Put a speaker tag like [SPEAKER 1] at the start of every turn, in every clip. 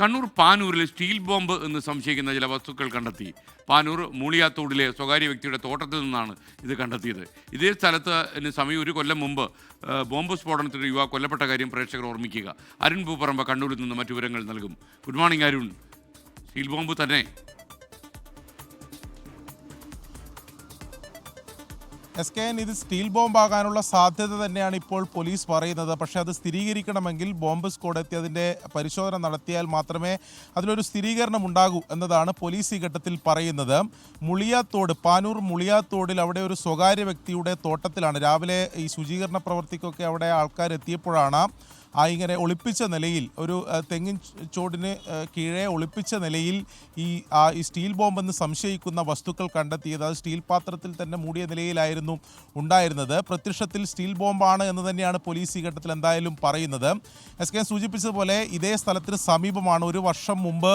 [SPEAKER 1] Kannur പാനൂരിൽ steel bomb എന്ന് സംശയിക്കുന്ന ചില വസ്തുക്കൾ കണ്ടെത്തി. പാനൂർ മൂളിയാത്തോടിലെ സ്വകാര്യ വ്യക്തിയുടെ തോട്ടത്തിൽ നിന്നാണ് ഇത് കണ്ടെത്തിയത്. ഇതേ സ്ഥലത്ത് ന് സമയം ഒരു കൊല്ലം മുമ്പ് ബോംബ് സ്ഫോടനത്തിൽ യുവാ കൊല്ലപ്പെട്ട കാര്യം പ്രേക്ഷകർ ഓർമ്മിക്കുക. അരുൺ ഭൂപറമ്പ കണ്ണൂരിൽ നിന്ന് മറ്റു വിവരങ്ങൾ നൽകും. Good morning Arun. Steel bomb തന്നെ.
[SPEAKER 2] എസ് കെ എൻ ഇത് സ്റ്റീൽ ബോംബാകാനുള്ള സാധ്യത തന്നെയാണ് ഇപ്പോൾ പോലീസ് പറയുന്നത്. പക്ഷേ അത് സ്ഥിരീകരിക്കണമെങ്കിൽ ബോംബ് സ്ക്വാഡ് എത്തി അതിന്റെ പരിശോധന നടത്തിയാൽ മാത്രമേ അതിലൊരു സ്ഥിരീകരണം ഉണ്ടാകൂ എന്നതാണ് പോലീസ് ഈ ഘട്ടത്തിൽ പറയുന്നത്. മുളിയാത്തോട് പാനൂർ മുളിയാത്തോടിൽ അവിടെ ഒരു സ്വകാര്യ വ്യക്തിയുടെ തോട്ടത്തിലാണ്. രാവിലെ ഈ ശുചീകരണ പ്രവർത്തിക്കൊക്കെ അവിടെ ആൾക്കാർ എത്തിയപ്പോഴാണ് ആ ഇങ്ങനെ ഒളിപ്പിച്ച നിലയിൽ ഒരു തെങ്ങിൻ ചോടിന് കീഴെ ഒളിപ്പിച്ച നിലയിൽ ഈ ആ ഈ സ്റ്റീൽ ബോംബെന്ന് സംശയിക്കുന്ന വസ്തുക്കൾ കണ്ടെത്തിയത് അത് സ്റ്റീൽ പാത്രത്തിൽ തന്നെ മൂടിയ നിലയിലായിരുന്നു ഉണ്ടായിരുന്നത്. പ്രത്യക്ഷത്തിൽ സ്റ്റീൽ ബോംബാണ് എന്ന് തന്നെയാണ് പോലീസ് ഈ ഘട്ടത്തിൽ എന്തായാലും പറയുന്നത്. എസ് കെ സൂചിപ്പിച്ചതുപോലെ ഇതേ സ്ഥലത്തിന് സമീപമാണ്. ഒരു വർഷം മുമ്പ്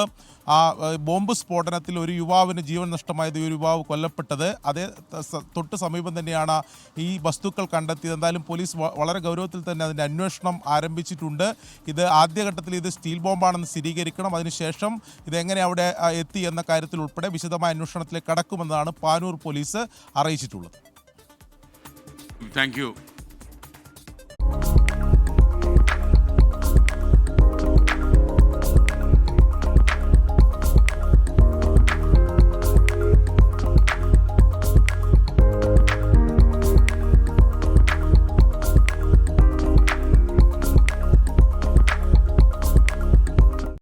[SPEAKER 2] ആ ബോംബ് സ്ഫോടനത്തിൽ ഒരു യുവാവിന് ജീവൻ നഷ്ടമായത് ഒരു യുവാവ് കൊല്ലപ്പെട്ടത്. അതേ തൊട്ട് സമീപം തന്നെയാണ് ഈ വസ്തുക്കൾ കണ്ടെത്തിയത്. എന്തായാലും പോലീസ് വളരെ ഗൗരവത്തിൽ തന്നെ അതിന്റെ അന്വേഷണം ആരംഭിച്ചിട്ടുണ്ട് ഇത് ആദ്യഘട്ടത്തിൽ ഇത് സ്റ്റീൽ ബോംബാണെന്ന് സ്ഥിരീകരിക്കണം. അതിനുശേഷം ഇതെങ്ങനെ അവിടെ എത്തി എന്ന കാര്യത്തിൽ ഉൾപ്പെടെ വിശദമായ അന്വേഷണത്തിലേക്ക് കടക്കുമെന്നാണ് പാനൂർ പോലീസ് അറിയിച്ചിട്ടുള്ളത്.
[SPEAKER 1] താങ്ക്